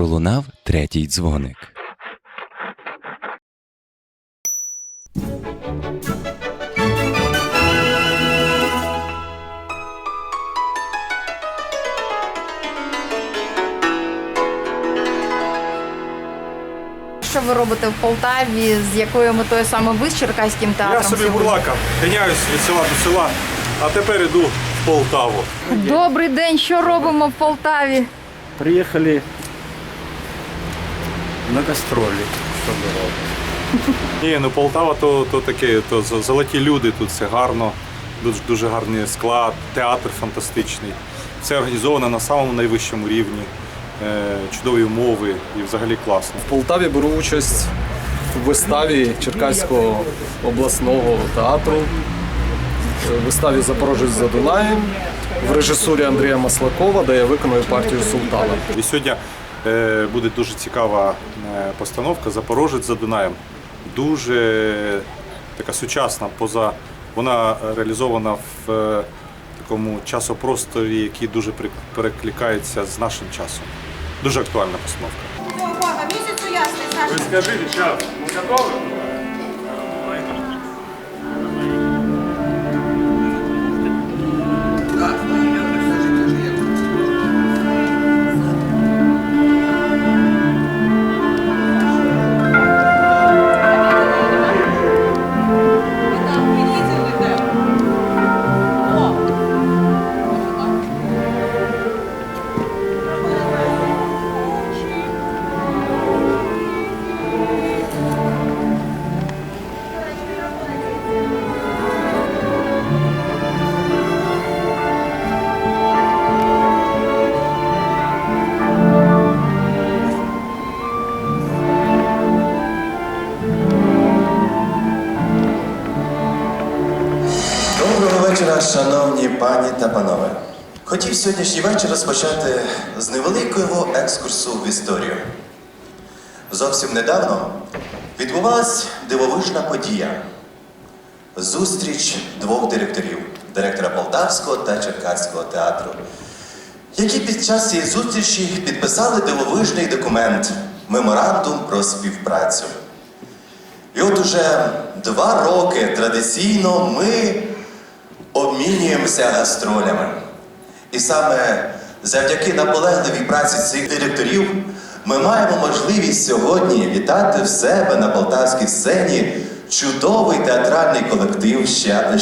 пролунав третій дзвоник. Що ви робите в Полтаві? З якою метою саме ви з Черкаським театром? Я собі сьогодні? бурлака, ганяюсь від села до села, а тепер іду в Полтаву. Добрий день, що робимо в Полтаві? Приехали на гастроли. Что мы робимо? Ні, ну Полтава то, то таке, то золоті люди, тут все гарно, дуже, дуже гарний склад, театр фантастичний. Все організовано на самому найвищому рівні, е, чудові умови і взагалі класно. В Полтаві беру участь в виставі Черкаського обласного театру, е, виставі Запорожець за Дунаєм в режисурі Андрія Маслакова, де я виконую партію Султана. І сьогодні буде дуже цікава е, постановка Запорожець за Дунаєм. Дуже така сучасна, поза вона реалізована в е, такому часопросторі, який дуже перекликається з нашим часом. Дуже актуальна постановка. Увага, місяцю ясний, Саша. скажіть, час, ми готові? Доброго шановні пані та панове. Хотів сьогоднішній вечір розпочати з невеликого екскурсу в історію. Зовсім недавно відбувалась дивовижна подія. Зустріч двох директорів директора Полтавського та Черкаського театру, які під час цієї зустрічі підписали дивовижний документ меморандум про співпрацю. І от уже два роки традиційно ми обмінюємося гастролями. І саме завдяки наполегливій праці цих директорів ми маємо можливість сьогодні вітати в себе на полтавській сцені чудовий театральний колектив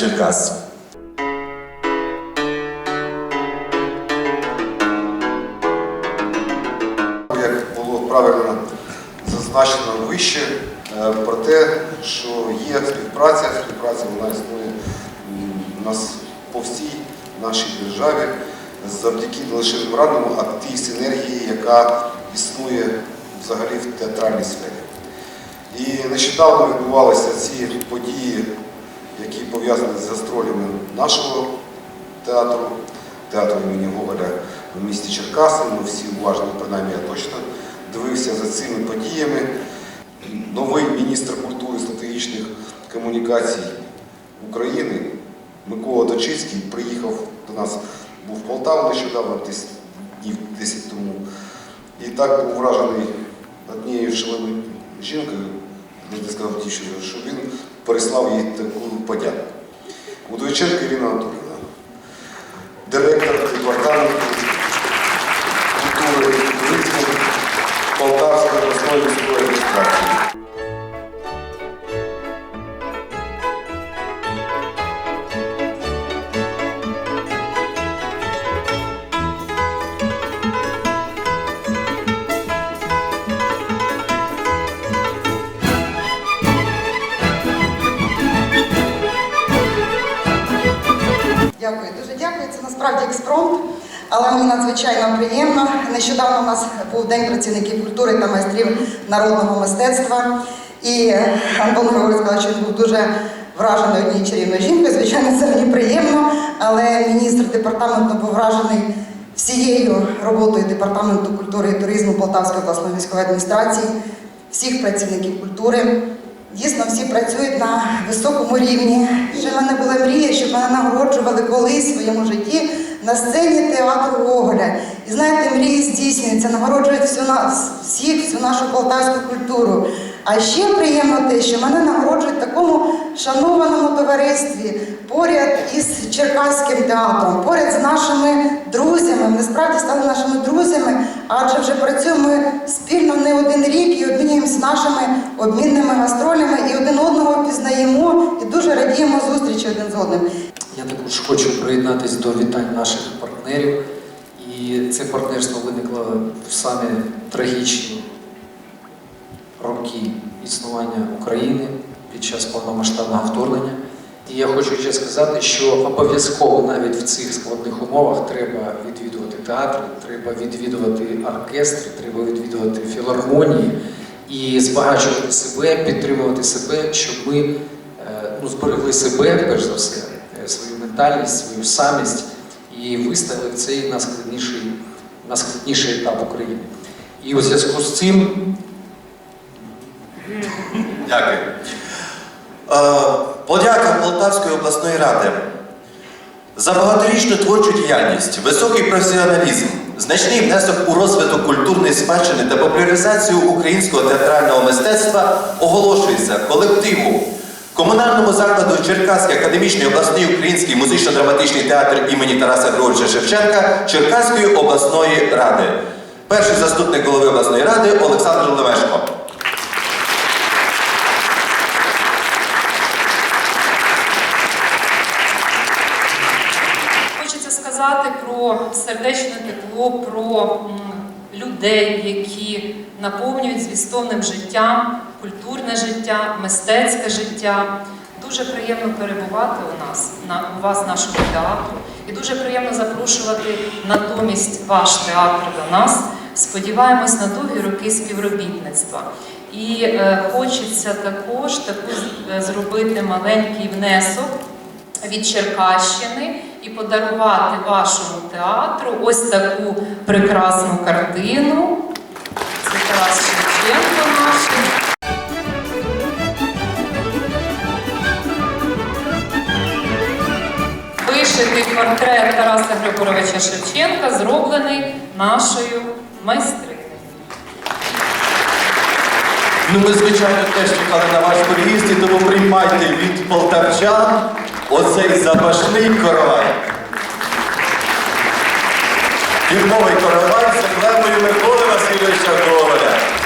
Черкас. як було правильно зазначено вище, е, про те, що є співпраця, співпраця вона існує у нас по всій нашій державі завдяки не лише меморандуму, а тій синергії, яка існує взагалі в театральній сфері. І нещодавно відбувалися ці події, які пов'язані з гастролями нашого театру, театру імені Гоголя в місті Черкаси. Ми всі уважно, принаймні я точно дивився за цими подіями. Новий міністр культури і стратегічних комунікацій України Микола Дочицький приїхав до нас, був в Полтаву нещодавно, десь днів 10 тому. І так був вражений однією шаленою жінкою, не сказав тішою, що він переслав їй таку подяку. Удовиченко Ірина Анатолійовна, директор департаменту культури туризму Полтавської обласної але мені надзвичайно приємно. Нещодавно у нас був День працівників культури та майстрів народного мистецтва. І Антон Григорович сказав, що він був дуже вражений однією чарівною жінкою. Звичайно, це мені приємно, але міністр департаменту був вражений всією роботою департаменту культури і туризму Полтавської обласної військової адміністрації, всіх працівників культури. Дійсно, всі працюють на високому рівні. Ще в мене була мрія, щоб мене нагороджували колись в своєму житті на сцені театру Гоголя. І знаєте, мрії здійснюються, нагороджують всю нас, всіх, всю нашу полтавську культуру. А ще приємно те, що мене нагороджують в такому шанованому товаристві поряд із Черкаським театром, поряд з нашими друзями. Ми справді стали нашими друзями, адже вже працюємо спільно не один рік і обмінюємося нашими обмінними гастролями і один одного пізнаємо і дуже радіємо зустрічі один з одним. Я також хочу приєднатися до вітань наших партнерів. І це партнерство виникло в самі трагічні роки існування України під час повномасштабного вторгнення. І я хочу ще сказати, що обов'язково навіть в цих складних умовах треба відвідувати театри, треба відвідувати оркестри, треба відвідувати філармонії і збагачувати себе, підтримувати себе, щоб ми е, ну, зберегли себе, перш за все, е, свою самість і виставили в цей найскладніший, найскладніший етап України. І у зв'язку з цим Дякую. Е, Подяка Полтавської обласної ради за багаторічну творчу діяльність, високий професіоналізм, значний внесок у розвиток культурної спадщини та популяризацію українського театрального мистецтва оголошується колективу комунальному закладу Черкаський академічний обласний український музично-драматичний театр імені Тараса Григоровича Шевченка Черкаської обласної ради. Перший заступник голови обласної ради Олександр Левешко. Хочеться сказати про сердечне тепло, про людей, які наповнюють змістовним життям, культурне життя, мистецьке життя. Дуже приємно перебувати у нас на у вас нашого театру, і дуже приємно запрошувати натомість ваш театр до нас. Сподіваємось на довгі роки співробітництва. І е, хочеться також таку е, зробити маленький внесок від Черкащини і подарувати вашому театру ось таку прекрасну картину. Це Тарас Шевченко наш. Вишитий портрет Тараса Григоровича Шевченка, зроблений нашою майстриною. Ну, ми, звичайно, теж чекали на ваш приїзд, і тому приймайте від полтавчан оцей запашний коровай. Фірмовий коровай з емблемою Миколи Васильовича Гоголя.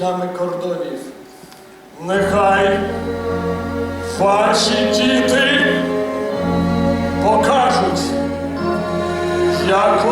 нами кордонів, Нехай ваші діти покажуть, як